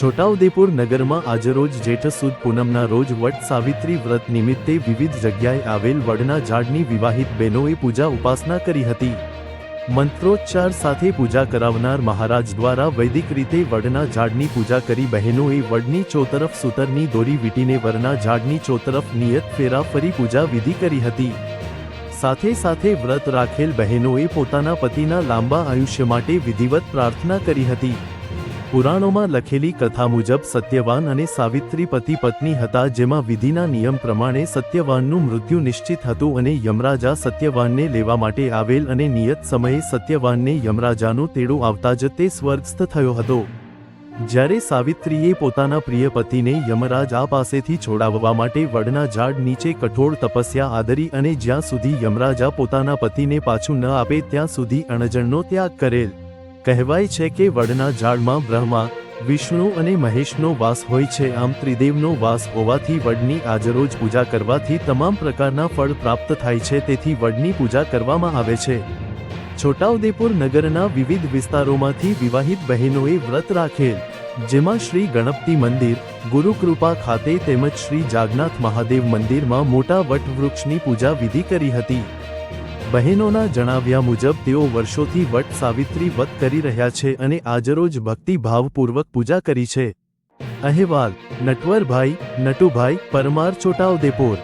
છોટાઉદેપુર નગરમાં આજરોજ જેઠ સુદ પૂનમના રોજ વટ સાવિત્રી વ્રત નિમિત્તે વિવિધ જગ્યાએ આવેલ વડના ઝાડની વિવાહિત બહેનોએ પૂજા ઉપાસના કરી હતી. મંત્રોચ્ચાર સાથે પૂજા કરાવનાર મહારાજ દ્વારા વૈદિક રીતે વડના ઝાડની પૂજા કરી બહેનોએ વડની ચોતરફ સૂતરની દોરી વીંટીને વરના ઝાડની ચોતરફ નિયત ફેરા ફરી પૂજા વિધિ કરી હતી. સાથે સાથે વ્રત રાખેલ બહેનોએ પોતાના પતિના લાંબા આયુષ્ય માટે વિધિવત પ્રાર્થના કરી હતી. પુરાણોમાં લખેલી કથા મુજબ સત્યવાન અને સાવિત્રી પતિ પત્ની હતા જેમાં વિધિના નિયમ પ્રમાણે સત્યવાનનું મૃત્યુ નિશ્ચિત હતું અને યમરાજા સત્યવાનને લેવા માટે આવેલ અને નિયત સમયે સત્યવાનને યમરાજાનું તેડું આવતા જ તે સ્વર્ગસ્થ થયો હતો. જ્યારે સાવિત્રીએ પોતાના પ્રિય પતિને યમરાજ આ પાસેથી છોડાવવા માટે વડના ઝાડ નીચે કઠોળ તપસ્યા આદરી અને જ્યાં સુધી યમરાજા પોતાના પતિને પાછું ન આપે ત્યાં સુધી અણજણનો ત્યાગ કરેલ. કહેવાય છે કે વડના ઝાડમાં બ્રહ્મા, વિષ્ણુ અને મહેશનો વાસ હોય છે. આમ ત્રિદેવનો વાસ હોવાથી વડની આજરોજ પૂજા કરવાથી તમામ પ્રકારના ફળ પ્રાપ્ત થાય છે. તેથી વડની પૂજા કરવામાં આવે છે. છોટાઉદેપુર નગરના વિવિધ વિસ્તારોમાંથી વિવાહિત બહેનોએ વ્રત રાખેલ, જેમાં શ્રી ગણપતિ મંદિર, ગુરુકૃપા ખાતે તેમજ શ્રી જાગનાથ મહાદેવ મંદિરમાં મોટા વટવૃક્ષની પૂજા વિધિ કરી હતી. બહેનોના જણાવ્યા મુજબ, તેઓ વર્ષોથી વટ સાવિત્રી વત કરી રહ્યા છે અને આજરોજ ભક્તિભાવપૂર્વક પૂજા કરી છે. અહેવાલ, નટવરભાઈ, નટુભાઈ, પરમાર છોટાઉદેપુર